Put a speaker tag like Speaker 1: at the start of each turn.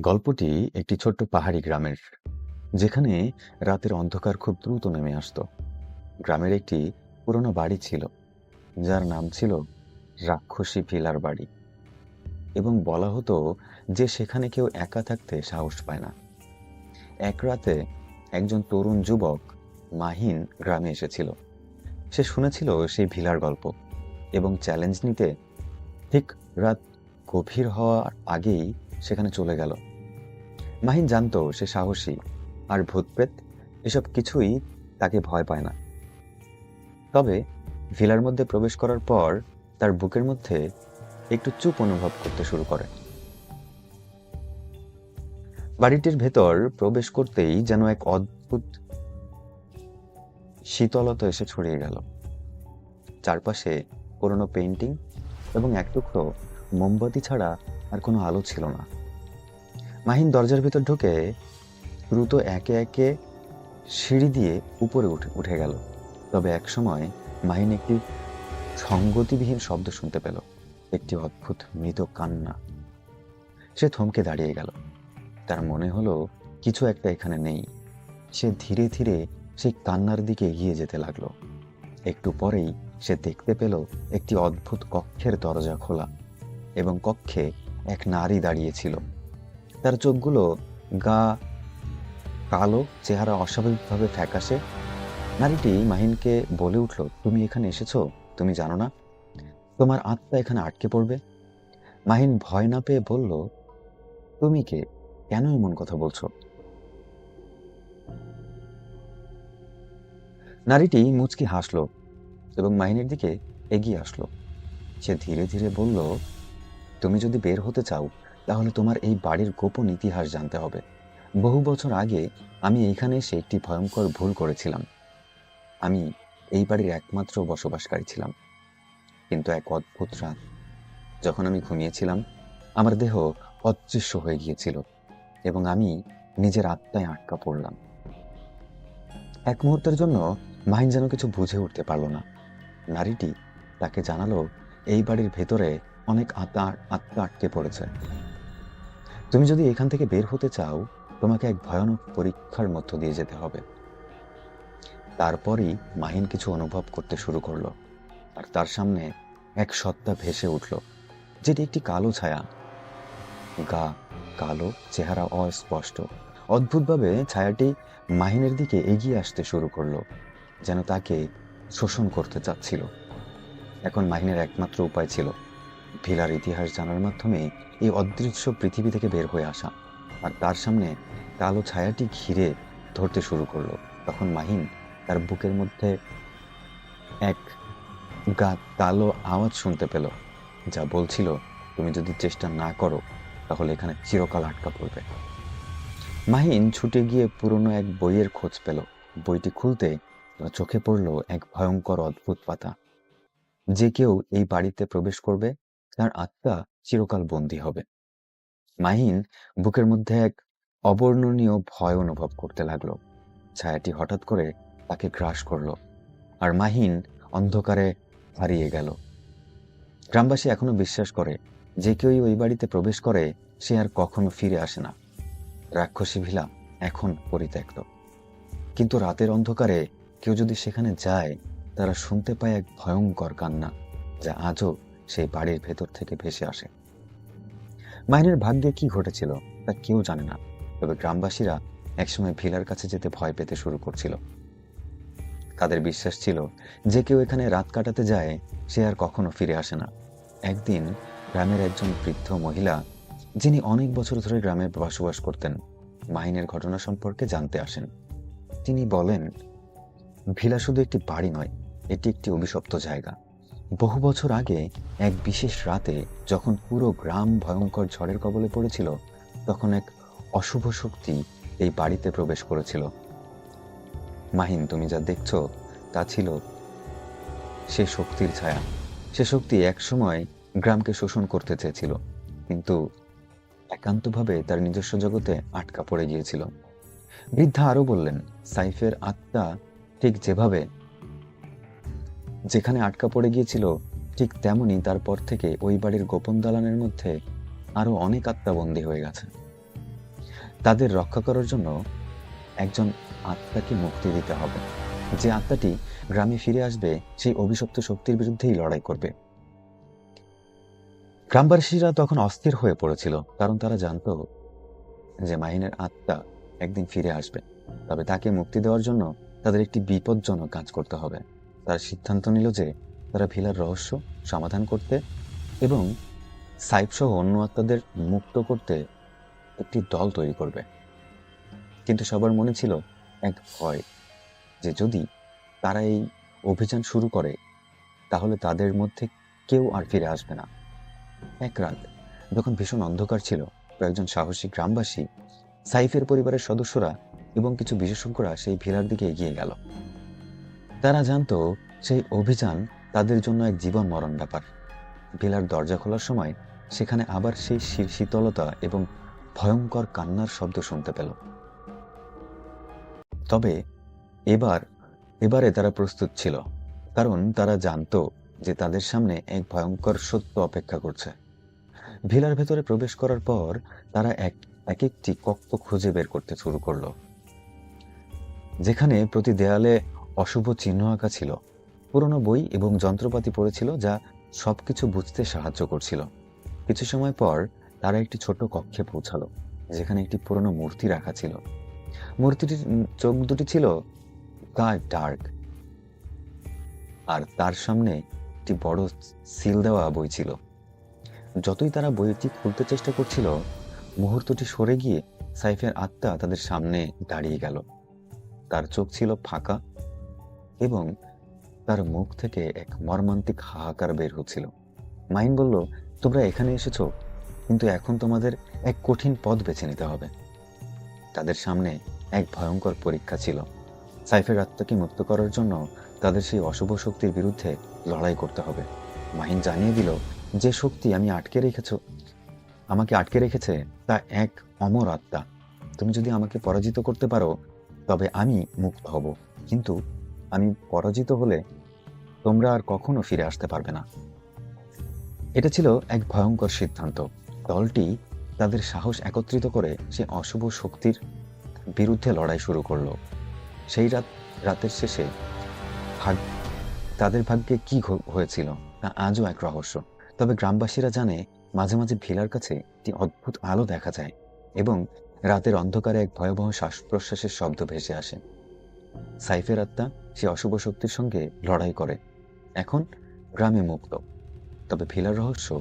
Speaker 1: গল্পটি একটি ছোট্ট পাহাড়ি গ্রামের, যেখানে রাতের অন্ধকার খুব দ্রুত নেমে আসতো। গ্রামের একটি পুরনো বাড়ি ছিল, যার নাম ছিল রাক্ষসী ভিলার বাড়ি। এবং বলা হতো যে সেখানে কেউ একা থাকতে সাহস পায় না। এক রাতে একজন তরুণ যুবক মাহিন গ্রামে এসেছিল। সে শুনেছিল সেই ভিলার গল্প এবং চ্যালেঞ্জ নিতে ঠিক রাত গভীর হওয়ার আগেই সেখানে চলে গেল। মাহিন জানতো সে সাহসী আর ভূতপ্রেত এসব কিছুই তাকে ভয় পায় না। তবে ভিলার মধ্যে প্রবেশ করার পর তার বুকের মধ্যে একটু চুপ অনুভব করতে শুরু করে। বাড়িটির ভেতর প্রবেশ করতেই যেন এক অদ্ভুত শীতলতা এসে ছড়িয়ে গেল। চারপাশে পুরনো পেন্টিং এবং এক টুকরো মোমবাতি ছাড়া আর কোনো আলো ছিল না। মাহিন দরজার ভিতর ঢুকে দ্রুত একে একে সিঁড়ি দিয়ে উপরে উঠে উঠে গেল। তবে এক সময় মাহিন একটি সঙ্গতিবিহীন শব্দ শুনতে পেল। একটি অদ্ভুত মৃত কান্না। সে থমকে দাঁড়িয়ে গেল। তার মনে হলো কিছু একটা এখানে নেই। সে ধীরে ধীরে সেই কান্নার দিকে এগিয়ে যেতে লাগল। একটু পরেই সে দেখতে পেল একটি অদ্ভুত কক্ষের দরজা খোলা এবং কক্ষে এক নারী দাঁড়িয়েছিল তার চোখগুলো গা, কালো চেহারা অস্বাভাবিকভাবে ফ্যাকাশে। নারীটি মাহিনকে বলে উঠল, তুমি এখানে এসেছ? তুমি জানো না? তোমার আত্মা এখানে আটকে পড়বে? মাহিন ভয় না পেয়ে বলল, তুমি কে? কেন এমন কথা বলছো? নারীটি মুচকি হাসলো এবং মাহিনের দিকে এগিয়ে আসলো। সে ধীরে ধীরে বলল, তুমি যদি বের হতে চাও তাহলে তোমার এই বাড়ির গোপন ইতিহাস জানতে হবে। বহু বছর আগে আমি এইখানে এসে একটি ভয়ঙ্কর ভুল করেছিলাম। আমি এই বাড়ির একমাত্র বসবাসকারী ছিলাম। কিন্তু এক অদ্ভুত রাত, যখন আমি ঘুমিয়েছিলাম, আমার দেহ অদৃশ্য হয়ে গিয়েছিল এবং আমি নিজের আত্মায় আটকা পড়লাম। এক মুহূর্তের জন্য মাহিন যেন কিছু বুঝে উঠতে পারল না। নারীটি তাকে জানালো, এই বাড়ির ভেতরে অনেক আত্মা আত্মা আটকে পড়েছে। তুমি যদি এখান থেকে বের হতে চাও, তোমাকে এক ভয়ানক পরীক্ষার মধ্য দিয়ে যেতে হবে। তারপরই মাহিন কিছু অনুভব করতে শুরু করল, আর তার সামনে এক সত্তা ভেসে উঠল, যেটি একটি কালো ছায়া। গা কালো, চেহারা অস্পষ্ট। অদ্ভুতভাবে ছায়াটি মাহিনের দিকে এগিয়ে আসতে শুরু করল, যেন তাকে শোষণ করতে চাচ্ছিল। এখন মাহিনের একমাত্র উপায় ছিল ভিলার ইতিহাস জানার মাধ্যমে এই অদৃশ্য পৃথিবী থেকে বের হয়ে আসা। আর তার সামনে কালো ছায়াটি ঘিরে ধরতে শুরু করল। তখন মাহিন তার বুকের মধ্যে এক গা কালো আওয়াজ শুনতে পেল, যা বলছিল, তুমি যদি চেষ্টা না করো, তাহলে এখানে চিরকাল আটকা পড়বে। মাহিন ছুটে গিয়ে পুরনো এক বইয়ের খোঁজ পেল। বইটি খুলতে চোখে পড়ল এক ভয়ঙ্কর অদ্ভুত পাতা। যে কেউ এই বাড়িতে প্রবেশ করবে তার আত্মা চিরকাল বন্দী হবে। মাহিন বুকের মধ্যে এক অবর্ণনীয় ভয় অনুভব করতে লাগল। ছায়াটি হঠাৎ করে তাকে গ্রাস করল আর মাহিন অন্ধকারে হারিয়ে গেল। গ্রামবাসী এখনও বিশ্বাস করে, যে কেউই ওই বাড়িতে প্রবেশ করে, সে আর কখনো ফিরে আসে না। রাক্ষসী ভিলা এখন পরিত্যক্ত। কিন্তু রাতের অন্ধকারে কেউ যদি সেখানে যায়, তারা শুনতে পায় এক ভয়ঙ্কর কান্না, যা আজও সেই বাড়ির ভেতর থেকে ভেসে আসে। মাহিনের ভাগ্যে কি ঘটেছিল তা কেউ জানে না, তবে গ্রামবাসীরা একসময় ভিলার কাছে যেতে ভয় পেতে শুরু করছিল। তাদের বিশ্বাস ছিল, যে কেউ এখানে রাত কাটাতে যায়, সে আর কখনো ফিরে আসে না। একদিন গ্রামের একজন বৃদ্ধ মহিলা, যিনি অনেক বছর ধরে গ্রামে বসবাস করতেন, মাহিনের ঘটনা সম্পর্কে জানতে আসেন। তিনি বলেন, ভিলা শুধু একটি বাড়ি নয়, এটি একটি অভিশপ্ত জায়গা। বহু বছর আগে এক বিশেষ রাতে যখন পুরো গ্রাম ভয়ঙ্কর ঝড়ের কবলে পড়েছিল, তখন এক অশুভ শক্তি এই বাড়িতে প্রবেশ করেছিল। মাহিন, তুমি যা দেখছ তা ছিল সে শক্তির ছায়া। সে শক্তি একসময় গ্রামকে শোষণ করতে চেয়েছিল, কিন্তু একান্তভাবে তার নিজস্ব জগতে আটকা পড়ে গিয়েছিল। বৃদ্ধা আরও বললেন, সাইফের আত্মা ঠিক যেভাবে যেখানে আটকা পড়ে গিয়েছিল, ঠিক তেমনি তারপর থেকে ওই বাড়ির গোপন দালানের মধ্যে আরও অনেক আত্মা বন্দী হয়ে গেছে। তাদের রক্ষা করার জন্য একজন আত্মাকে মুক্তি দিতে হবে। যে আত্মাটি গ্রামে ফিরে আসবে, সেই অভিশপ্ত শক্তির বিরুদ্ধেই লড়াই করবে। গ্রামবাসীরা তখন অস্থির হয়ে পড়েছিল, কারণ তারা জানত যে মাহিনের আত্মা একদিন ফিরে আসবে। তবে তাকে মুক্তি দেওয়ার জন্য তাদের একটি বিপজ্জনক কাজ করতে হবে। তারা সিদ্ধান্ত নিল যে তারা ভিলার রহস্য সমাধান করতে এবং সাইফ সহ অন্য আত্মাদের মুক্ত করতে একটি দল তৈরি করবে। কিন্তু সবার মনে ছিল এক ভয় যে যদি তারা এই অভিযান শুরু করে, তাহলে তাদের মধ্যে কেউ আর ফিরে আসবে না। এক রাত যখন ভীষণ অন্ধকার ছিল, কয়েকজন সাহসী গ্রামবাসী সাইফের পরিবারের সদস্যরা এবং কিছু বিশেষজ্ঞরা সেই ভিলার দিকে এগিয়ে গেল। তারা জানতো সেই অভিযান তাদের জন্য এক জীবন মরণ ব্যাপার। ভিলার দরজা খোলার সময় সেখানে আবার সেই শীতলতা এবং ভয়ঙ্কর কান্নার শব্দ শুনতে পেল। তবে এবার, এবারে তারা প্রস্তুত ছিল, কারণ তারা জানতো যে তাদের সামনে এক ভয়ঙ্কর সত্য অপেক্ষা করছে। ভিলার ভেতরে প্রবেশ করার পর তারা এক এক একটি কক্ষ খুঁজে বের করতে শুরু করল। যেখানে প্রতি দেয়ালে অশুভ চিহ্ন আঁকা ছিল। পুরনো বই এবং যন্ত্রপাতি পড়েছিল যা সবকিছু বুঝতে সাহায্য করছিল। কিছু সময় পর তারা একটি ছোট কক্ষে পৌঁছালো, যেখানে একটি পুরনো মূর্তি রাখা ছিল। মূর্তিটির চোখ দুটি ছিল গাঢ় ডার্ক। আর তার সামনে একটি বড় সিল দেওয়া বই ছিল। যতই তারা বইটি খুলতে চেষ্টা করছিল, মুহূর্তটি সরে গিয়ে সাইফের আত্মা তাদের সামনে দাঁড়িয়ে গেল। তার চোখ ছিল ফাঁকা এবং তার মুখ থেকে এক মর্মান্তিক হাহাকার বের হচ্ছিল। মাইন বলল, তোমরা এখানে এসেছ, কিন্তু এখন তোমাদের এক কঠিন পথ বেছে নিতে হবে। তাদের সামনে এক ভয়ঙ্কর পরীক্ষা ছিল। সাইফের আত্মাকে মুক্ত করার জন্য তাদের সেই অশুভ শক্তির বিরুদ্ধে লড়াই করতে হবে। মাহিন জানিয়ে দিল, যে শক্তি আমি আটকে রেখেছ, আমাকে আটকে রেখেছে তা এক অমর আত্মা। তুমি যদি আমাকে পরাজিত করতে পারো, তবে আমি মুক্ত হব। কিন্তু আমি পরাজিত হলে তোমরা আর কখনো ফিরে আসতে পারবে না। এটা ছিল এক ভয়ঙ্কর সিদ্ধান্ত। দলটি তাদের সাহস একত্রিত করে সে অশুভ শক্তির বিরুদ্ধে লড়াই শুরু করল। সেই রাত, রাতের শেষে ভাগ, তাদের ভাগ্যে কি হয়েছিল তা আজও এক রহস্য। তবে গ্রামবাসীরা জানে মাঝে মাঝে ভিলার কাছে একটি অদ্ভুত আলো দেখা যায় এবং রাতের অন্ধকারে এক ভয়াবহ শ্বাস প্রশ্বাসের শব্দ ভেসে আসে। সাইফের আত্মা সে অশুভ শক্তির সঙ্গে লড়াই করে। এখন গ্রামে মুক্ত। তবে ভিলার রহস্য